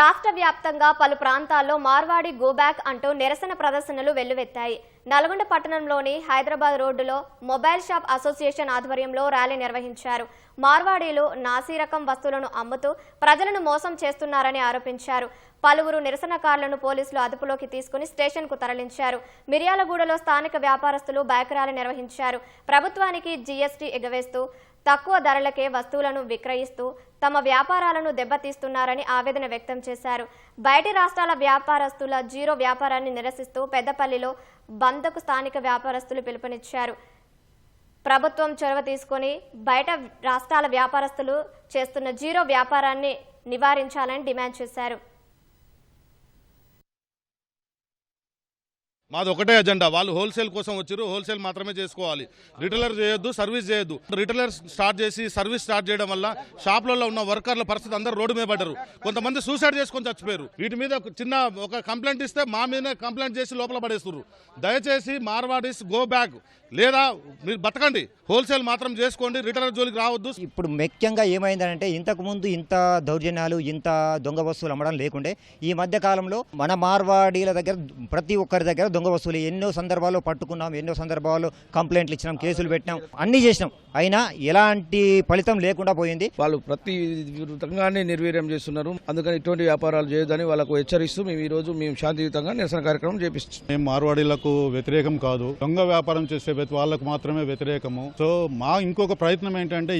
రాష్ట్ర వ్యాప్తంగా పలు ప్రాంతాల్లో మార్వాడి గోబ్యాక్ అంటూ నిరసన ప్రదర్శనలు వెల్లువెత్తాయి. నల్గొండ పట్టణంలోని హైదరాబాద్ రోడ్డులో మొబైల్ షాప్ అసోసియేషన్ ఆధ్వర్యంలో ర్యాలీ నిర్వహించారు. మార్వాడీలు నాసీరకం వస్తువులను అమ్ముతూ ప్రజలను మోసం చేస్తున్నారని ఆరోపించారు. పలువురు నిరసనకారులను పోలీసులు అదుపులోకి తీసుకుని స్టేషన్కు తరలించారు. మిర్యాలగూడలో స్థానిక వ్యాపారస్తులు బైక్ ర్యాలీ నిర్వహించారు. ప్రభుత్వానికి జీఎస్టీ ఎగవేస్తూ తక్కువ ధరలకే వస్తువులను విక్రయిస్తూ తమ వ్యాపారాలను దెబ్బతీస్తున్నారని ఆవేదన వ్యక్తం చేశారు. బయటి రాష్ట్రాల వ్యాపారస్తుల జీరో వ్యాపారాన్ని నిరసిస్తూ పెద్దపల్లిలో బంద్కు స్థానిక వ్యాపారస్తులు పిలుపునిచ్చారు. ప్రభుత్వం చొరవ తీసుకొని బయట రాష్ట్రాల వ్యాపారస్తులు చేస్తున్న జీరో వ్యాపారాన్ని నివారించాలని డిమాండ్ చేశారు. మాది ఒకటే ఎజెండా వాళ్ళు హోల్సేల్ కోసం వచ్చారు హోల్సేల్ మాత్రమే చేసుకోవాలి. రిటైలర్ చేయొద్దు సర్వీస్ చేయొద్దు. రిటైలర్ స్టార్ట్ చేసి సర్వీస్ స్టార్ట్ చేయడం వల్ల షాప్లలో ఉన్న వర్కర్ల పరిస్థితి అందరూ రోడ్డు మీద పడ్డారు. కొంతమంది సూసైడ్ చేసుకొని చచ్చిపోయారు. వీటి మీద ఒక చిన్న ఒక కంప్లైంట్ ఇస్తే మా మీద కంప్లైంట్ చేసి లోపల పడేస్తున్నారు దయచేసి మార్వాడీస్ గో బ్యాక్. లేదా మీరు బతకండి. హోల్సేల్ మాత్రం చేసుకోండి. రిటైలర్ జోలికి రావద్దు. ఇప్పుడు ముఖ్యంగా ఏమైందంటే ఇంతకు ముందు ఇంత దౌర్జన్యాలు ఇంత దొంగ వస్తువులు అమ్మడం లేకుండే ఈ మధ్య కాలంలో మన మార్వాడీల దగ్గర ప్రతి ఒక్కరి దగ్గర దొంగ వస్తువులు ఎన్నో సందర్భాల్లో పట్టుకున్నాం ఎన్నో సందర్భాల్లో కంప్లైంట్లు ఇచ్చినాం కేసులు పెట్టినాం అన్నీ చేసినాం. అయినా ఎలాంటి ఫలితం లేకుండా పోయింది. వాళ్ళు ప్రతి విధంగానే నిర్వీర్యం చేస్తున్నారు. అందుకని ఇటువంటి వ్యాపారాలు చేయొద్దని వాళ్ళకు హెచ్చరిస్తూ మేము ఈ రోజు మేము శాంతియుతంగా నిరసన కార్యక్రమం చేపిస్తున్నాం. మేము మార్వాడీలకు వ్యతిరేకం కాదు. దొంగ వ్యాపారం చేసే వాళ్ళకు మాత్రమే వ్యతిరేకము. సో మా ఇంకొక ప్రయత్నం ఏంటంటే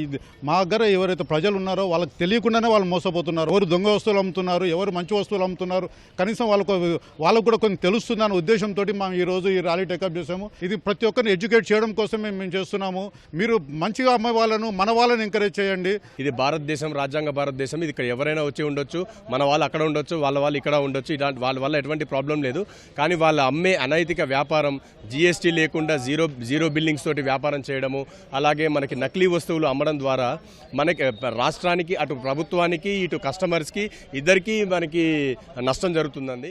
మా దగ్గర ఎవరైతే ప్రజలు ఉన్నారో వాళ్ళకి తెలియకుండానే వాళ్ళు మోసపోతున్నారు. ఎవరు దొంగ వస్తువులు అమ్ముతున్నారు ఎవరు మంచి వస్తువులు అమ్ముతున్నారు కనీసం వాళ్ళకు వాళ్ళకు కూడా కొంచెం తెలుస్తుందన్న ఉద్దేశంతో మేము ఈ రోజు ఈ ర్యాలీ టేకప్ చేసాము ఇది ప్రతి ఒక్కరిని ఎడ్యుకేట్ చేయడం కోసమే మేము చేస్తున్నాము. మీరు మంచిగా అమ్మే వాళ్ళను మన వాళ్ళని ఎంకరేజ్ చేయండి. ఇది భారతదేశం రాజ్యాంగ భారతదేశం. ఇది ఇక్కడ ఎవరైనా వచ్చి ఉండొచ్చు. మన వాళ్ళు అక్కడ ఉండొచ్చు వాళ్ళ వాళ్ళు ఇక్కడ ఉండొచ్చు. ఇలాంటి వాళ్ళ వల్ల ఎటువంటి ప్రాబ్లం లేదు. కానీ వాళ్ళ అమ్మే అనైతిక వ్యాపారం జీఎస్టీ లేకుండా జీరో జీరో బిల్లింగ్స్ తోటి వ్యాపారం చేయడము అలాగే మనకి నకిలీ వస్తువులు అమ్మడం ద్వారా మనకి రాష్ట్రానికి అటు ప్రభుత్వానికి ఇటు కస్టమర్స్కి ఇద్దరికీ మనకి నష్టం జరుగుతుందండి.